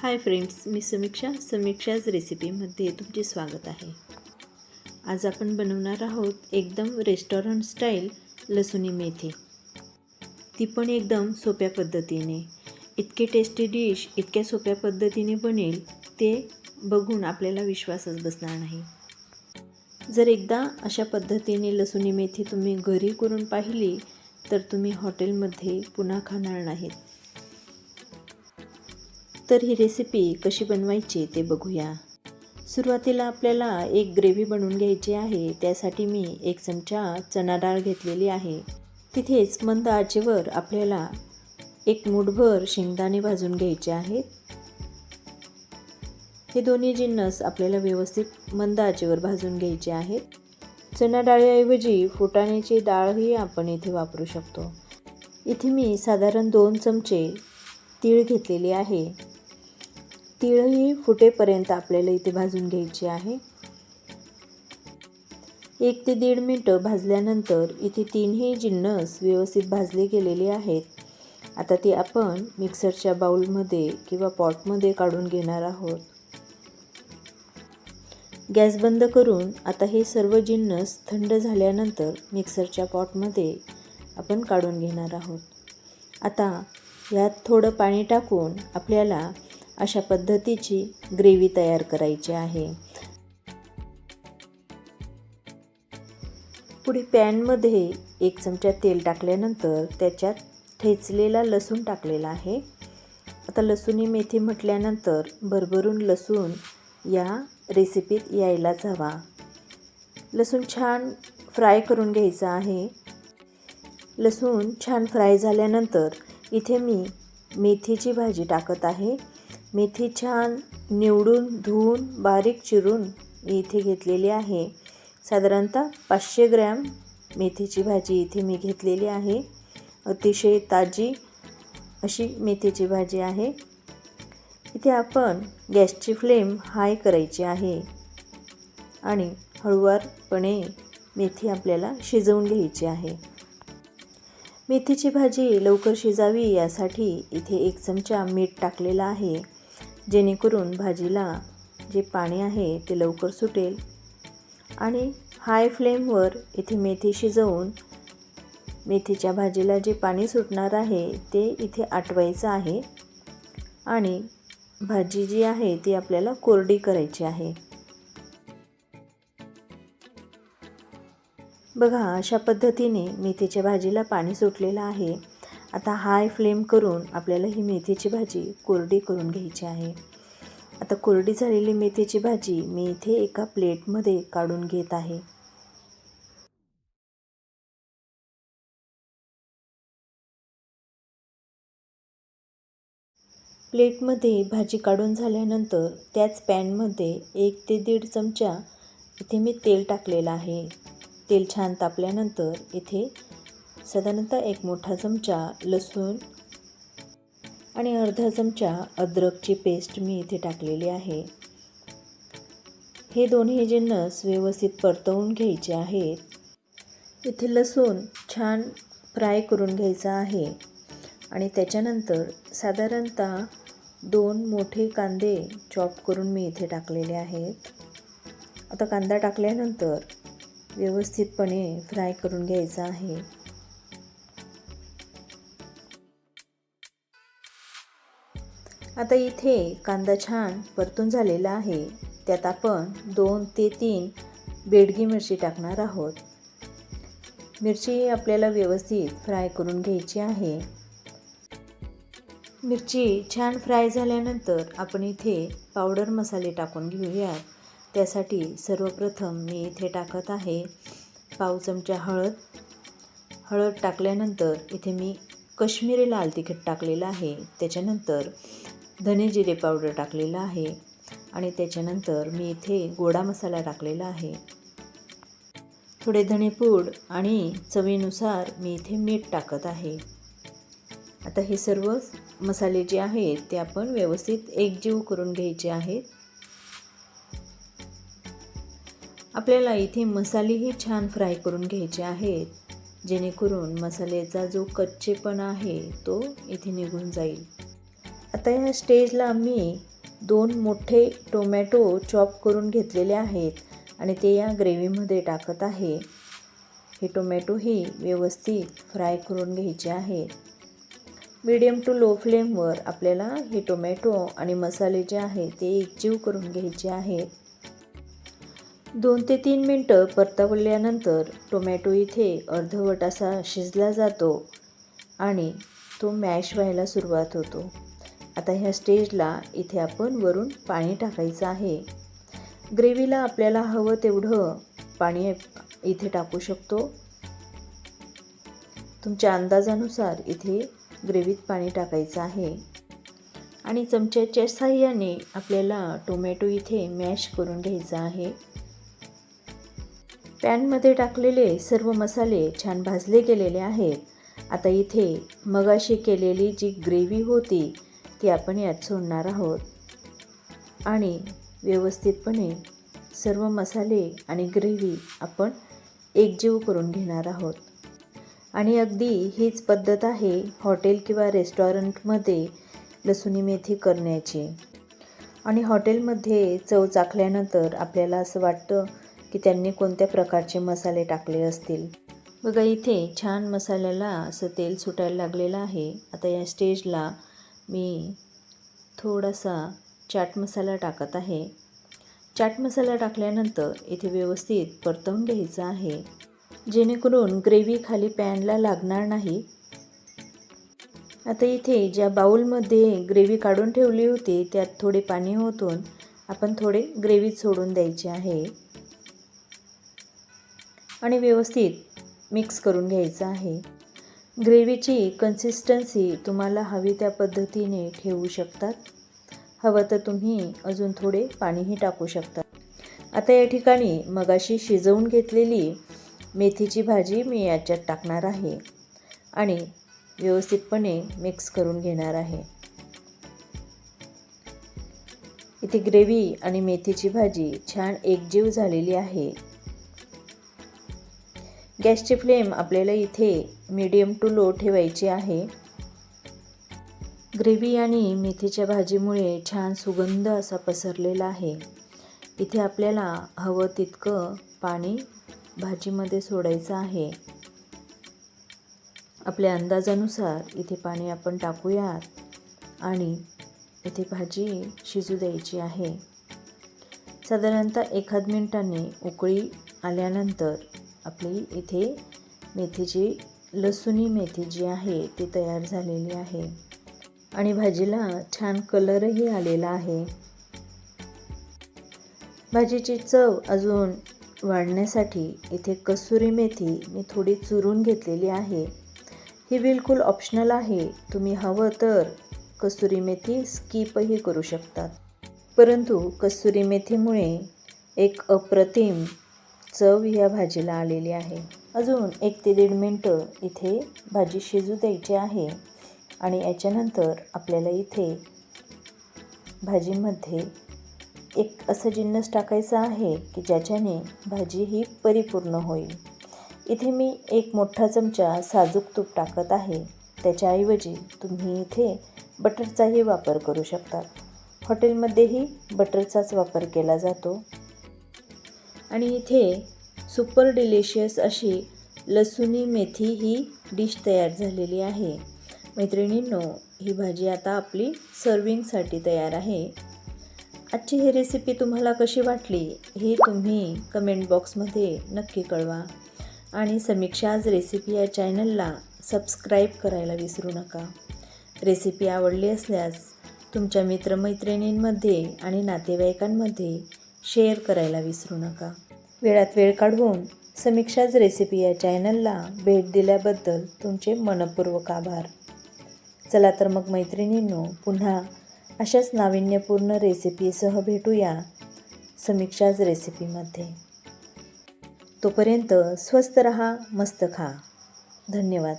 Hi friends मी समीक्षा समीक्षाज रेसिपीमध्ये तुमचे स्वागत आहे. आज आपण बनवणार आहोत एकदम रेस्टॉरंट स्टाईल लसुणी मेथी. ती पण एकदम सोप्या पद्धतीने. इतके टेस्टी डिश इतक्या सोप्या पद्धतीने बनेल ते बघून आपल्याला विश्वासच बसणार नाही. जर एकदा अशा पद्धतीने लसुणी मेथी तुम्ही घरी करून पाहिली तर तुम्ही हॉटेलमध्ये पुन्हा खाणार नाहीत. तर ही रेसिपी कशी बनवायची ते बघूया. सुरुवातीला आपल्याला एक ग्रेव्ही बनवून घ्यायची आहे त्यासाठी मी एक चमचा चणा डाळ घेतलेली आहे. तिथेच मंद आचेवर आपल्याला एक मुठभर शेंगदाणे भाजून घ्यायचे आहेत. हे दोन्ही जिन्नस आपल्याला व्यवस्थित मंद आचेवर भाजून घ्यायचे आहेत. चणा डाळीऐवजी फुटाण्याची डाळही आपण इथे वापरू शकतो. इथे मी साधारण दोन चमचे तीळ घेतलेली आहे. तीळही फुटेपर्यंत आपल्याला इथे भाजून घ्यायची आहे. एक ते दीड मिनटं भाजल्यानंतर इथे तीनही जिन्नस व्यवस्थित भाजले गेलेले आहेत. आता ती आपण मिक्सरच्या बाउलमध्ये किंवा पॉटमध्ये काढून घेणार आहोत. गॅस बंद करून आता हे सर्व जिन्नस थंड झाल्यानंतर मिक्सरच्या पॉटमध्ये आपण काढून घेणार आहोत. आता यात थोडं पाणी टाकून आपल्याला अशा पद्धतीची ग्रेव्ही तयार करायची आहे. पुढे पॅनमध्ये एक चमचा तेल टाकल्यानंतर त्याच्यात ठेचलेला लसूण टाकलेला आहे. आता लसूणी मेथी म्हटल्यानंतर भरभरून लसूण या रेसिपीत यायलाच हवा. लसूण छान फ्राय करून घ्यायचा आहे. लसूण छान फ्राय झाल्यानंतर इथे मी मेथीची भाजी टाकत आहे. मेथी छान निवडून धुवून बारीक चिरून इथे घेतलेली आहे. साधारणतः पाचशे ग्रॅम मेथीची भाजी इथे मी घेतलेली आहे. अतिशय ताजी अशी मेथीची भाजी आहे. इथे आपण गॅसची फ्लेम हाय करायची आहे आणि हळूवारपणे मेथी आपल्याला शिजवून घ्यायची आहे. मेथीची भाजी लवकर शिजावी यासाठी इथे एक चमचा मीठ टाकलेला आहे. जेणेकरून भाजीला जे पाणी आहे ते लवकर सुटेल. आणि हाय फ्लेमवर इथे मेथी शिजवून मेथीच्या भाजीला जे पाणी सुटणार आहे ते इथे आटवायचं आहे. आणि भाजी जी आहे ती आपल्याला कोरडी करायची आहे. बघा अशा पद्धतीने मेथीच्या भाजीला पाणी सुटलेलं आहे. आता हाय फ्लेम करून आपल्याला ही मेथीची भाजी कोरडी करून घ्यायची आहे. आता कोरडी झालेली मेथीची भाजी मी इथे एका प्लेटमध्ये काढून घेत आहे. प्लेटमध्ये भाजी काढून झाल्यानंतर त्याच पॅनमध्ये एक ते दीड चमचा इथे मी तेल टाकलेलं आहे. तेल छान तापल्यानंतर इथे साधारणतः एक मोठा चमचा लसूण आणि अर्धा चमचा अद्रकची पेस्ट मी इथे टाकलेली आहे. हे दोन्ही जिन्नस व्यवस्थित परतवून घ्यायचे आहेत. इथे लसूण छान फ्राय करून घ्यायचा आहे आणि त्याच्यानंतर साधारणतः दोन मोठे कांदे चॉप करून मी इथे टाकलेले आहेत. आता कांदा टाकल्यानंतर व्यवस्थितपणे फ्राय करून घ्यायचा आहे. आता इथे कांदा छान परतून झालेला आहे. त्यात आपण दोन ते तीन बेडगी मिरची टाकणार आहोत. मिरची आपल्याला व्यवस्थित फ्राय करून घ्यायची आहे. मिरची छान फ्राय झाल्यानंतर आपण इथे पावडर मसाले टाकून घेऊयात. त्यासाठी सर्वप्रथम मी इथे टाकत आहे पाव चमचा हळद. हळद टाकल्यानंतर इथे मी कश्मीरी लाल तिखट टाकलेलं आहे. त्याच्यानंतर धने जिरे पावडर टाकलेलं आहे. आणि त्याच्यानंतर मी इथे गोडा मसाला टाकलेला आहे. थोडे धणेपूड आणि चवीनुसार मी इथे मीठ टाकत आहे. आता हे सर्व मसाले जे आहेत ते आपण व्यवस्थित एकजीव करून घ्यायचे आहेत. आपल्याला इथे मसालेही छान फ्राय करून घ्यायचे आहेत. जेणेकरून मसाल्याचा जो कच्चेपणा आहे तो इथे निघून जाईल. आता ह्या स्टेजला मी दोन मोठे टोमॅटो चॉप करून घेतलेले आहेत आणि ते या ग्रेव्हीमध्ये टाकत आहे. हे टोमॅटोही व्यवस्थित फ्राय करून घ्यायचे आहेत. मीडियम टू लो फ्लेमवर आपल्याला हे टोमॅटो आणि मसाले जे आहे ते एकजीव करून घ्यायचे आहेत. दोन ते तीन मिनटं परतवल्यानंतर टोमॅटो इथे अर्धवट असा शिजला जातो आणि तो मॅश व्हायला सुरुवात होतो. आता ह्या स्टेजला इथे आपण वरून पाणी टाकायचं आहे. ग्रेव्हीला आपल्याला हवं तेवढं पाणी इथे टाकू शकतो. तुमच्या अंदाजानुसार इथे ग्रेव्हीत पाणी टाकायचं आहे. आणि चमच्याच्या साह्याने आपल्याला टोमॅटो इथे मॅश करून घ्यायचा आहे. पॅनमध्ये टाकलेले सर्व मसाले छान भाजले गेलेले आहेत. आता इथे मगाशी केलेली जी ग्रेव्ही होती ती आपण यात सोडणार आहोत. आणि व्यवस्थितपणे सर्व मसाले आणि ग्रेव्ही आपण एकजीव करून घेणार आहोत. आणि अगदी हीच पद्धत आहे हॉटेल किंवा रेस्टॉरंटमध्ये लसुणी मेथी करण्याची. आणि हॉटेलमध्ये चव चाखल्यानंतर आपल्याला असं वाटतं की त्यांनी कोणत्या प्रकारचे मसाले टाकले असतील. बघा इथे छान मसाल्याला असं तेल सुटायला लागलेलं आहे. आता या स्टेजला मी थोडासा चाट मसाला टाकत आहे. चाट मसाला टाकल्यानंतर इथे व्यवस्थित परतवून घ्यायचं आहे. जेणेकरून ग्रेव्ही खाली पॅनला लागणार नाही. आता इथे ज्या बाऊलमध्ये ग्रेव्ही काढून ठेवली होती त्यात थोडे पाणी ओतून आपण थोडे ग्रेव्ही सोडून द्यायचे आहे. आणि व्यवस्थित मिक्स करून घ्यायचं आहे. ग्रेव्हीची कन्सिस्टन्सी तुम्हाला हवी त्या पद्धतीने ठेवू शकतात. हवं तर तुम्ही अजून थोडे पाणीही टाकू शकता. आता या ठिकाणी मगाशी शिजवून घेतलेली मेथीची भाजी मी याच्यात टाकणार आहे आणि व्यवस्थितपणे मिक्स करून घेणार आहे. इथे ग्रेव्ही आणि मेथीची भाजी छान एकजीव झालेली आहे. गॅसची फ्लेम आपल्याला इथे मीडियम टू लो ठेवायची आहे. ग्रेव्ही आणि मेथीच्या भाजीमुळे छान सुगंध असा पसरलेला आहे. इथे आपल्याला हवं तितकं पाणी भाजीमध्ये सोडायचं आहे. आपल्या अंदाजानुसार इथे पाणी आपण टाकूयात आणि इथे भाजी शिजू द्यायची आहे. साधारणतः एखाद मिनिटाने उकळी आल्यानंतर आपली इथे मेथीची लसुणी मेथी जी आहे ती तयार झालेली आहे. आणि भाजीला छान कलरही आलेला आहे. भाजीची चव अजून वाढण्यासाठी इथे कसुरी मेथी मी थोडी चुरून घेतलेली आहे. ही बिलकुल ऑप्शनल आहे. तुम्ही हवं तर कसुरी मेथी स्किपही करू शकतात. परंतु कसुरी मेथीमुळे एक अप्रतिम चव ह्या भाजीला आलेली आहे. अजून एक ते दीड मिनटं इथे भाजी शिजू द्यायची आहे आणि याच्यानंतर आपल्याला इथे भाजीमध्ये एक असं जिन्नस टाकायचं आहे की ज्याच्याने भाजी ही परिपूर्ण होईल. इथे मी एक मोठा चमचा साजूक तूप टाकत आहे. त्याच्याऐवजी तुम्ही इथे बटरचाही वापर करू शकता. हॉटेलमध्येही बटरचाच वापर केला जातो. आणि इथे सुपर डिलिशियस अशी लसुणी मेथी ही डिश तयार झालेली आहे. मैत्रिणींनो ही भाजी आता आपली सर्विंगसाठी तयार आहे. आजची ही रेसिपी तुम्हाला कशी वाटली हे तुम्ही कमेंट बॉक्समध्ये नक्की कळवा. आणि समीक्षा आज रेसिपी या चॅनलला सबस्क्राईब करायला विसरू नका. रेसिपी आवडली असल्यास तुमच्या मित्रमैत्रिणींमध्ये आणि नातेवाईकांमध्ये शेअर करायला विसरू नका. वेळात वेळ काढून समीक्षाज रेसिपी या चॅनलला भेट दिल्याबद्दल तुमचे मनपूर्वक आभार. चला तर मग मैत्रिणींनो पुन्हा अशाच नाविन्यपूर्ण रेसिपीसह भेटूया समीक्षाज रेसिपीमध्ये तोपर्यंत स्वस्त रहा मस्त खा. धन्यवाद.